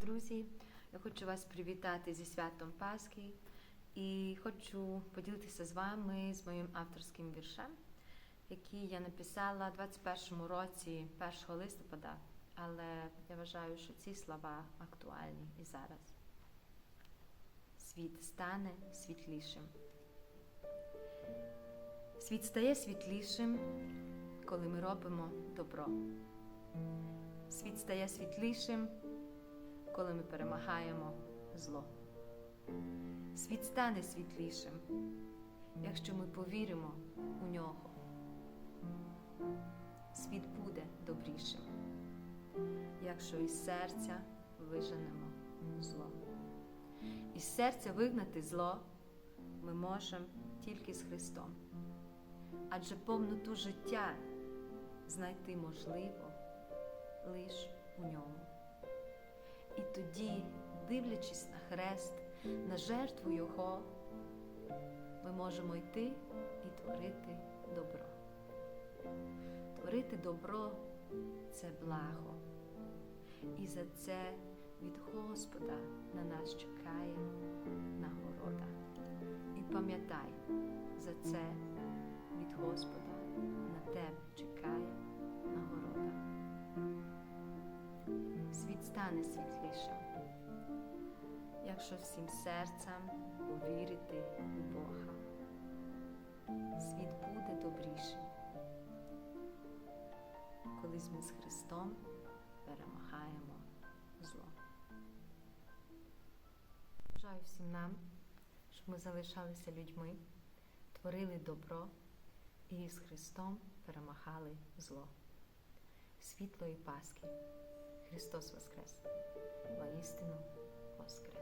друзі! Я хочу вас привітати зі святом Пасхи і хочу поділитися з вами з моїм авторським віршем, який я написала у 21-му році 1 листопада, але я вважаю, що ці слова актуальні і зараз. Світ стане світлішим. Світ стає світлішим, коли ми робимо добро. Світ стає світлішим, коли ми перемагаємо зло. Світ стане світлішим, якщо ми повіримо у нього. Світ буде добрішим, якщо із серця виженемо зло. Із серця вигнати зло ми можемо тільки з Христом, адже повноту життя знайти можливо лиш у ньому. Тоді, дивлячись на хрест, на жертву Його, ми можемо йти і творити добро. Творити добро це благо. І за це від Господа на нас чекає нагорода. І пам'ятай, за це стане світлішим, якщо всім серцем повірити у Бога. Світ буде добрішим, колись ми з Христом перемагаємо зло. Бажаю всім нам, щоб ми залишалися людьми, творили добро і з Христом перемагали зло. Світлої Пасхи! Христос воскрес! Воистину воскрес!